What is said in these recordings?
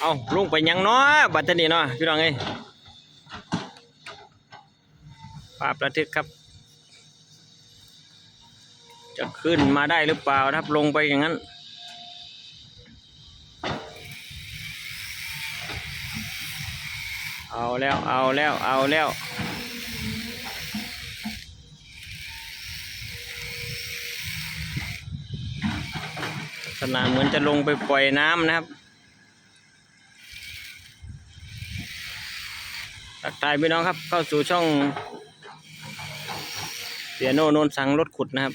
เอาลงไปยังเนาะบัดเทนี้เนาะพี่น้องเอ้ยภาพระทึกครับ จะขึ้นมาได้หรือเปล่านะครับลงไปอย่างนั้นเอาแล้วเอาแล้วเอาแล้วลักษณะเหมือนจะลงไปปล่อยน้ำนะครับ ตักทายพี่น้องครับ เข้าสู่ช่องเปียโนโนนสังรถขุดนะครับ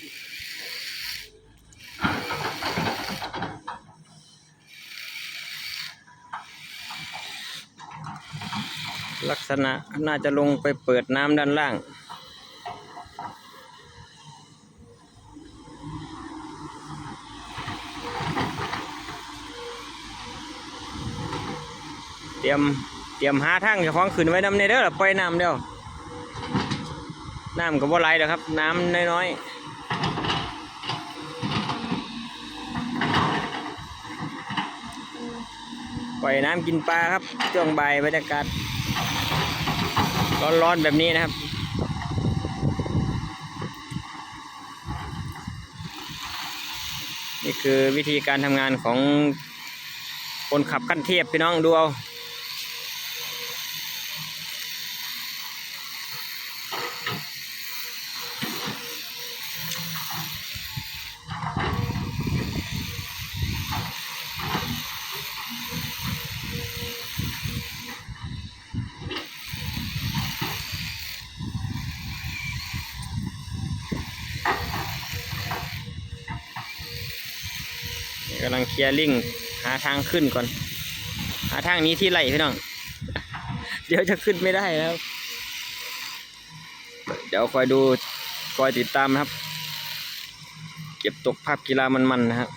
ลักษณะน่าจะลงไปเปิดน้ำด้านล่างเตรียม เตรียมหาทางเจ้าของขึ้นไว้น้ำในเด้อล่ะปล่อยน้ำเดียวน้ำก็บ่ไหลเด้อครับ น้ำน้อยๆปล่อยน้ำกินปลาครับช่วงบ่ายบรรยากาศร้อนๆแบบนี้นะครับ นี่คือวิธีการทำงานของคนขับขั้นเทพพี่น้องดูเอา กำลังเคลียร์ลิงหาทางขึ้นก่อน หาทางนี้ที่ไหลพี่น้อง เดี๋ยวจะขึ้นไม่ได้แล้วเดี๋ยวคอยดูคอยติดตามนะครับ เก็บตกภาพกีฬามันๆนะครับ